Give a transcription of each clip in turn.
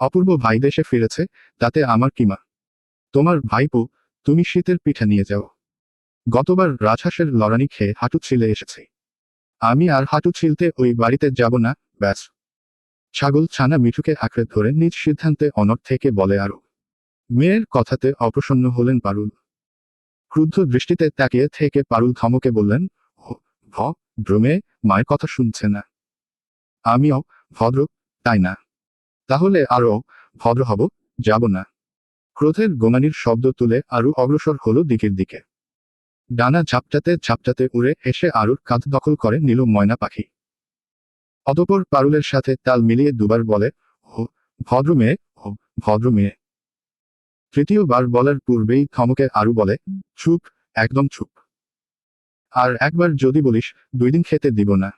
অপূর্ব ভাই দেশে ফিরেছে তাতে আমার কিমা তোমার ভাইপো তুমি শীতের পিঠা নিয়ে যাও। গতবার রাজহাঁসের লড়ানি খেয়ে হাঁটু ছিলে এসেছে। আমি আর হাঁটু ছিলতে ওই বাড়িতে যাব না ব্যাস। ছাগল ছানা মিঠুকে আঁকড়ে ধরে নিজ সিদ্ধান্তে অনর থেকে বলে আরও। মেয়ের কথাতে অপ্রসন্ন হলেন পারুল। ক্রুদ্ধ দৃষ্টিতে তাকিয়ে থেকে পারুল ধমকে বললেন "ও, ভ ভ্রমে মায়ের কথা শুনছে না। আমিও ভদ্র তাই না? তাহলে আরও ভদ্র হব, যাব না। ক্রোধের গোমানির শব্দ তুলে আরু অগ্রসর হলো দিকের দিকে। ডানা ঝাপটাতে ঝাপটাতে উড়ে এসে আরুর কাঁধ দখল করে নিল ময়না পাখি। অতপর পারুলের সাথে তাল মিলিয়ে দুবার বলে, ও, ভদ্র মেয়ে হো ভদ্র মেয়ে। তৃতীয়বার বলার পূর্বেই থমকে আরু বলে, চুপ, একদম চুপ। আর একবার যদি বলিস, দুই দিন খেতে দিব না।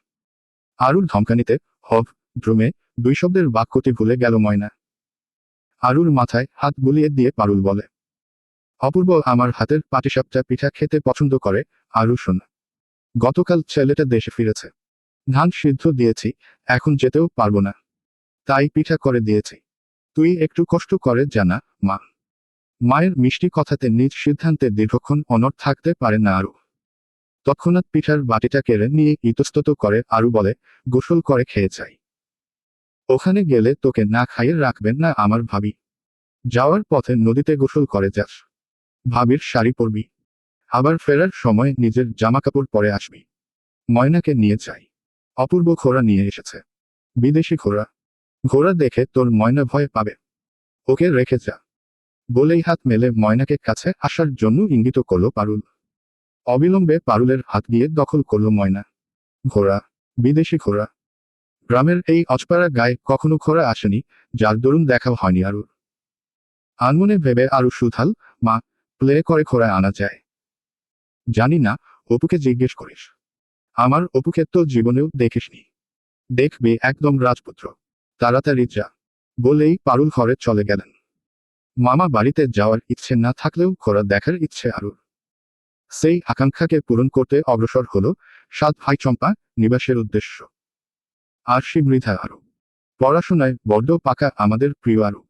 আরুর ধমকানিতে, হব দ্রুমে দুই শব্দের বাক্যটি ভুলে গেল ময়না। আরুর মাথায় হাত বুলিয়ে দিয়ে পারুল বলে, অপূর্ব আমার হাতের পাটিসাপটা পিঠা খেতে পছন্দ করে, আরু শোন। গতকাল ছেলেটা দেশে ফিরেছে। ধান সিদ্ধ দিয়েছি, এখন যেতেও পারব না। তাই পিঠা করে দিয়েছি। তুই একটু কষ্ট করে জানা, মা। মায়ের মিষ্টি কথাতে নিজ সিদ্ধান্তে দীর্ঘক্ষণ অনড় থাকতে পারে না আরু। তৎক্ষণাৎ পিঠার বাটিটা কেড়ে নিয়ে ইতস্তত করে আরু বলে, গোসল করে খেয়ে চাই ওখানে গেলে তোকে না খাইয়ে রাখবেন না আমার ভাবি। যাওয়ার পথে নদীতে গোসল করে যাস। ভাবির শাড়ি পরবি। আবার ফেরার সময় নিজের জামাকাপড় পরে আসবি। ময়নাকে নিয়ে যাই। অপূর্ব ঘোড়া নিয়ে এসেছে। বিদেশি ঘোড়া। ঘোড়া দেখে তোর ময়না ভয় পাবে। ওকে রেখে যা। বলেই হাত মেলে ময়নাকে কাছে আসার জন্য ইঙ্গিত করল পারুল। অবিলম্বে পারুলের হাত দিয়ে দখল করল ময়না। ঘোড়া। বিদেশি ঘোড়া। গ্রামের এই অজপাড়া গায়ে কখনো ঘোড়া আসেনি, যার দরুন দেখা হয়নি আরুর আনমনে ভেবে আরু সুথাল মা, প্লে করে ঘোড়ায় আনা যায়। জানি না, অপুকে জিজ্ঞেস করিস। আমার অপুকে তো জীবনেও দেখিসনি। দেখবে একদম রাজপুত্র। তাড়াতাড়ি যা। বলেই পারুল ঘরে চলে গেলেন। মামা বাড়িতে যাওয়ার ইচ্ছে না থাকলেও ঘোড়া দেখার ইচ্ছে আরুর সেই আকাঙ্ক্ষাকে পূরণ করতে অগ্রসর হল সাত ভাই চম্পা নিবাসের উদ্দেশ্য। আর সে মৃধা আরু। পড়াশোনায় বড্ড পাকা আমাদের প্রিয় আরু।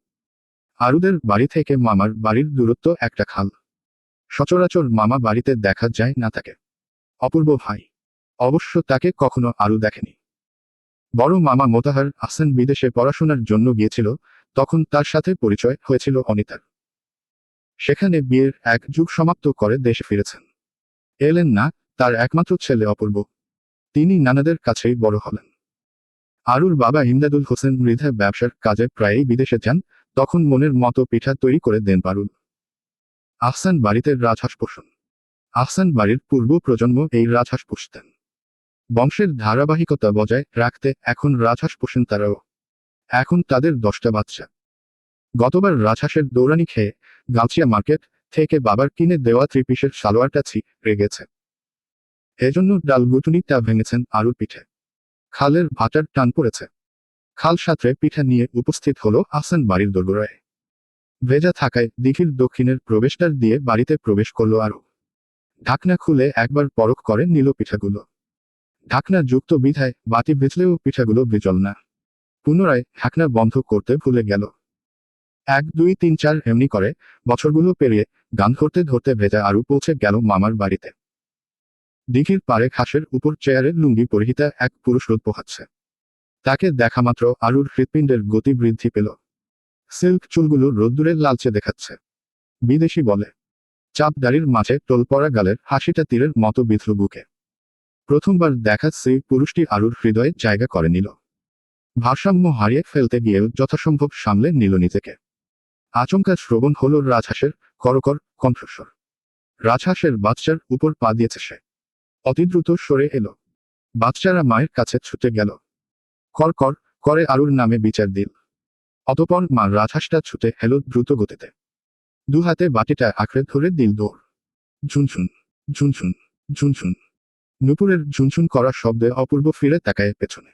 আরুদের বাড়ি থেকে মামার বাড়ির দূরত্ব একটা খাল। সচরাচর মামা বাড়িতে দেখা যায় না তাকে। অপূর্ব ভাই। অবশ্য তাকে কখনো আরু দেখেনি। বড় মামা মোতাহার আসান বিদেশে পড়াশোনার জন্য গিয়েছিল, তখন তার সাথে পরিচয় হয়েছিল অনিতার। সেখানে বিয়ের এক যুগ সমাপ্ত করে দেশে ফিরেছেন। এলেন না, তার একমাত্র ছেলে অপূর্ব। তিনি নানাদের কাছেই বড় হলেন। আরুর বাবা ইমদাদুল হোসেন মৃধা ব্যবসার কাজে প্রায়ই বিদেশে যান, তখন মনের মতো পিঠা তৈরি করে দেন পারুল। আহসান বাড়িতে রাজহাঁস পোষণ আহসান বাড়ির পূর্ব প্রজন্ম এই রাজহাঁস পুষতেন বংশের ধারাবাহিকতা বজায় রাখতে এখন রাজহাঁস পোষেন তারাও। এখন তাদের দশটা বাচ্চা। গতবার রাজহাঁসের দৌড়ানি খেয়ে গালচিয়া মার্কেট থেকে বাবার কিনে দেওয়া ত্রিপিসের সালোয়ারটা ছিঁড়ে গেছে এজন্য ডাল গুটুনিটা ভেঙেছেন আলুর পিঠে। খালের ভাটার টান পড়েছে। খাল সাঁতরে পিঠা নিয়ে উপস্থিত হলো আহসান বাড়ির দোরগোড়ায়। ভেজা থাকায় দিঘির দক্ষিণের প্রবেশদ্বার দিয়ে বাড়িতে প্রবেশ করল আরও ঢাকনা খুলে একবার পরখ করে নিল পিঠাগুলো। ঢাকনা যুক্ত বিধায় বাতি ভিজলেও পিঠাগুলো বিজল না। পুনরায় ঢাকনা বন্ধ করতে ভুলে গেল। এক, দুই, তিন, চার, এমনি করে বছরগুলো পেরিয়ে গান ধরতে ধরতে ভেজা আরু পৌঁছে গেল মামার বাড়িতে। দিঘির পারে ঘাসের উপর চেয়ারের লুঙ্গি পরিহিতা এক পুরুষ রোদ পোহাচ্ছে। তাকে দেখামাত্র আরুর হৃৎপিণ্ডের গতি বৃদ্ধি পেল। সিল্ক চুলগুলো রোদ্দুরে লালচে দেখাচ্ছে। বিদেশি বলে চাপ দাড়ির মাঝে টোলপড়া গালের হাসিটা তীরের মতো বিধল বুকে। প্রথমবার দেখা সেই পুরুষটি আরুর হৃদয়ে জায়গা করে নিল। ভারসাম্য হারিয়ে ফেলতে গিয়েও যথাসম্ভব সামলে নিল নিজেকে। আচমকা শ্রবণ হল রাজহাঁসের করকর কণ্ঠস্বর। রাজহাঁসের বাচ্চার উপর পা দিয়েছে সে। অতিদ্রুত সরে এলো। বাচ্চারা মায়ের কাছে ছুটে গেল। কর কর, করে আরুর নামে বিচার দিল। অতপর মা রাজহাঁসটা ছুটে এলো দ্রুত গতিতে। দু হাতে বাটিটা আঁকড়ে ধরে দিল দৌড়। ঝুনঝুন ঝুনঝুন ঝুনঝুন নুপুরের ঝুনঝুন করা শব্দে অপূর্ব ফিরে তাকায় পেছনে।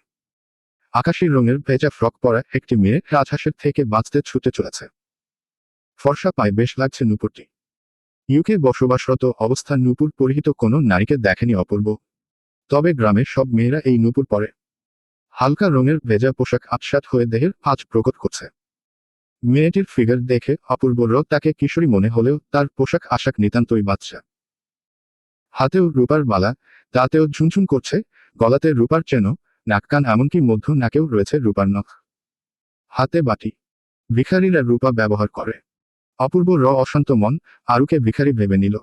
আকাশি রঙের ভেজা ফ্রক পরা একটি মেয়ে রাজহাঁসের থেকে বাঁচতে ছুটে চলেছে। ফর্সা পায় বেশ লাগছে নুপুরটি। ইউকে বসবাসরত অবস্থা নুপুর পরিহিত কোনো নারীকে দেখেনি অপূর্ব। তবে গ্রামের সব মেয়েরা এই নুপুর পরে। হালকা রঙের ভেজা পোশাক আটসাট হয়ে দেহের আজ প্রকট করছে। মেয়েটির ফিগার দেখে অপূর্ব অপূর্বর তাকে কিশোরী মনে হলেও তার পোশাক আশাক নিতান্তই বাচ্চা হাতেও রূপার বালা তাতেও ঝুনঝুন করছে, গলাতে রূপার চেন, নাক কান এমনকি মধ্য নাকেও রয়েছে রূপার নখ। হাতে বাটি। ভিখারিরা রূপা ব্যবহার করে। অপূর্ব র অশান্ত মন আরুকে ভিখারি ভেবে নিল।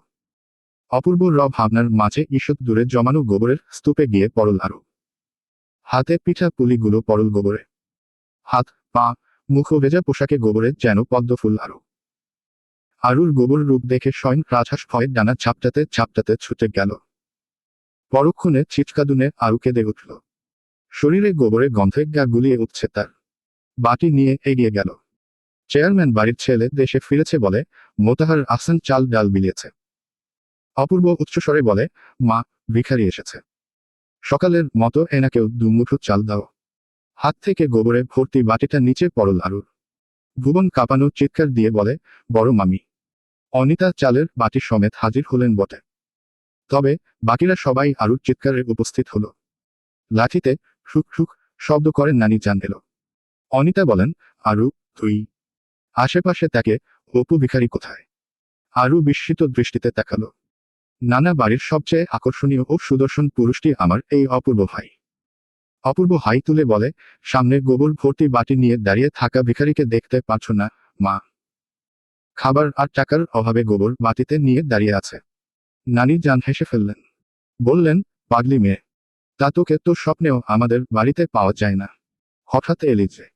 অপূর্ব র ভাবনার মাঝে ঈষৎ দূরে জমানো গোবরের স্তূপে গিয়ে পরল আরু। হাতে পিঠা পুলিগুলো পরল গোবরে। হাত, পা, মুখ ভেজা পোশাকে গোবরে যেন পদ্ম ফুল আরু। আরুর গোবর রূপ দেখে স্বয়ং রাজহাঁস ভয়ে ডানা চাপটাতে চাপটাতে ছুটে গেল। পরক্ষণে ছিচকাদুনে আরু কেঁদে উঠল। শরীরে গোবরে গন্ধে গা গুলিয়ে উঠছে তার। বাটি নিয়ে এগিয়ে গেল। চেয়ারম্যান বাড়ির ছেলে দেশে ফিরেছে বলে মোতাহার আহসান চাল ডাল বিলিয়েছে অপূর্ব উচ্চস্বরে বলে, মা, ভিখারি এসেছে। সকালের মতো এনাকেও দুমুঠো চাল দাও। হাত থেকে গোবরে ভর্তি বাটিটা নিচে পড়ল আরুর ভুবন কাঁপানো চিৎকার দিয়ে বলে, বড় মামি। অনিতা চালের বাটি সমেত হাজির হলেন বটে। তবে বাকিরা সবাই আরুর চিৎকারে উপস্থিত হলো। লাঠিতে শুক শুক শব্দ করে নানি জান এলো। অনিতা বলেন, আরু তুই আশেপাশে তাকে, অপু ভিখারি কোথায়? আরু বিস্মিত দৃষ্টিতে তাকালো। নানা বাড়ির সবচেয়ে আকর্ষণীয় ও সুদর্শন পুরুষটি আমার, এই অপূর্ব ভাই। অপূর্ব হাই তুলে বলে, সামনে গোবর ভর্তি বাটি নিয়ে দাঁড়িয়ে থাকা ভিখারিকে দেখতে পাচ্ছ না, মা। খাবার আর টাকার অভাবে গোবর বাটিতে নিয়ে দাঁড়িয়ে আছে। নানি জান হেসে ফেললেন। বললেন, পাগলি মেয়ে, তা তোকে তো স্বপ্নেও আমাদের বাড়িতে পাওয়া যায় না। হঠাৎ এলি যে।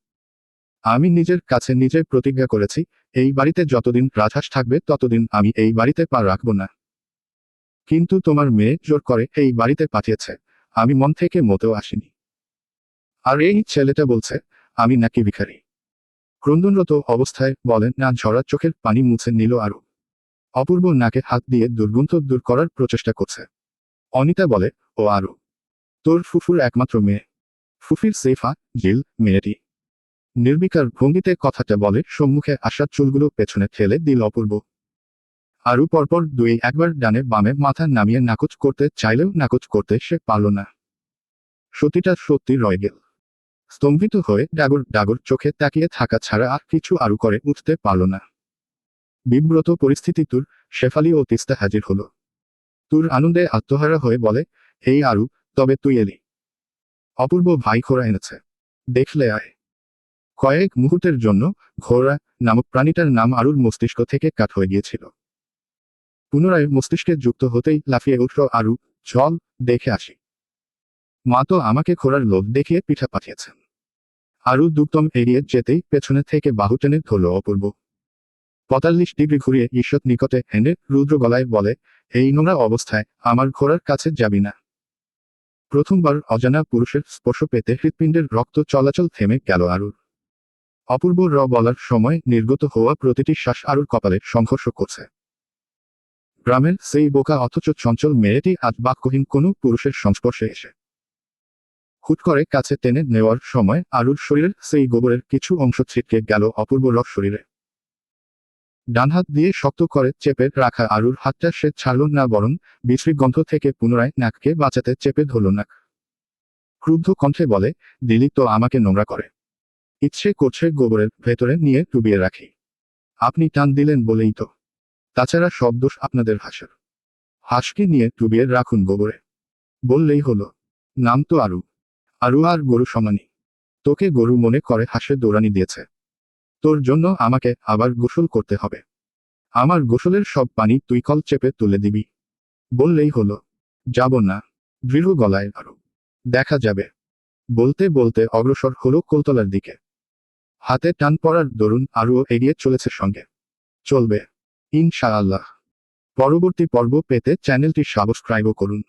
আমি নিজের কাছে নিজে প্রতিজ্ঞা করেছি, এই বাড়িতে যতদিন রাজহাঁস থাকবে ততদিন আমি এই বাড়িতে পা রাখব না। কিন্তু তোমার মেয়ে জোর করে এই বাড়িতে পাঠিয়েছে, আমি মন থেকে মতেও আসিনি। আর এই ছেলেটা বলছে, আমি নাকি ভিখারি। ক্রন্দনরত অবস্থায় বলেন না, ঝরা চোখের পানি মুছে নিল আরু। অপূর্ব নাকে হাত দিয়ে দুর্গন্ধ দূর করার প্রচেষ্টা করছে। অনিতা বলে, ও আরু। তোর ফুফুর একমাত্র মেয়ে। ফুফির সেফা, জিল, মেয়েটি। নির্বিকার ভঙ্গিতে কথাটা বলে সম্মুখে আসা চুলগুলো পেছনে ঠেলে দিল অপূর্ব। আরু পরপর দুই একবার ডানে বামে মাথা নামিয়ে নাকচ করতে চাইলেও নাকচ করতে সে পারল না। সতীটা সত্যি রয়ে গেল। স্তম্ভিত হয়ে ডাগর ডাগর চোখে তাকিয়ে থাকা ছাড়া আর কিছু আরু করে উঠতে পারল না। বিব্রত পরিস্থিতি তুর, শেফালি ও তিস্তা হাজির হলো। তুর আনন্দে আত্মহারা হয়ে বলে এই আরু, তবে তুই এলি। অপূর্ব ভাই খোরা এনেছে। দেখলে আয়। কয়েক মুহূর্তের জন্য ঘোড়া নামক প্রাণীটার নাম আরুর মস্তিষ্ক থেকে কাট হয়ে গিয়েছিল। পুনরায় মস্তিষ্কে যুক্ত হতেই লাফিয়ে উঠল আরু, চল, দেখে আসি। মা তো আমাকে ঘোড়ার লোভ দেখিয়ে পিঠা পাঠিয়েছেন আরু দুকদম এড়িয়ে যেতেই পেছনে থেকে বাহু টেনে ধরল অপূর্ব। পঁয়তাল্লিশ ডিগ্রি ঘুরিয়ে ঈশ্বর নিকটে এনে রুদ্র গলায় বলে, এই নোংরা অবস্থায় আমার ঘোড়ার কাছে যাবি না প্রথমবার অজানা পুরুষের স্পর্শ পেতে হৃৎপিণ্ডের রক্ত চলাচল থেমে গেল আরুর। অপূর্ব র বলার সময় নির্গত হওয়া প্রতিটি শ্বাস আরুর কপালে সংঘর্ষ করছে। গ্রামের সেই বোকা অথচ চঞ্চল মেয়েটি আজ বাক্যহীন কোনো পুরুষের সংস্পর্শে এসে। হুট করে কাছে টেনে নেওয়ার সময় আরুর শরীরের সেই গোবরের কিছু অংশ ছিটকে গেল অপূর্ব রক শরীরে। ডান হাত দিয়ে শক্ত করে চেপে রাখা আরুর হাতটা সে ছাড়ল না বরং বিশ্রী গন্ধ থেকে পুনরায় নাককে বাঁচাতে চেপে ধরল নাক। ক্রুদ্ধ কণ্ঠে বলে দিলি তো আমাকে নোংরা করে। ইচ্ছে করছে গোবরের ভেতরে নিয়ে ডুবিয়ে রাখি। আপনি টান দিলেন বলেই তো। তাছাড়া সব দোষ আপনাদের হাঁসের হাঁসকে নিয়ে ডুবিয়ে রাখুন গোবরে। বললেই হলো। নাম তো আরু। আরু আর গরু সমানি তোকে গরু মনে করে হাঁসে দৌড়ানি দিয়েছে। তোর জন্য আমাকে আবার গোসল করতে হবে। আমার গোসলের সব পানি তুই কল চেপে তুলে দিবি। বললেই হলো। যাব না। দৃঢ় গলায় আরু। দেখা যাবে। বলতে বলতে অগ্রসর হলো কোলতলার দিকে। হাতে টান পড়ার দরুন আরও এগিয়ে চলেছে সঙ্গে। চলবে। ইনশাআল্লাহ। পরবর্তী পর্ব পেতে চ্যানেলটি সাবস্ক্রাইবও করুন।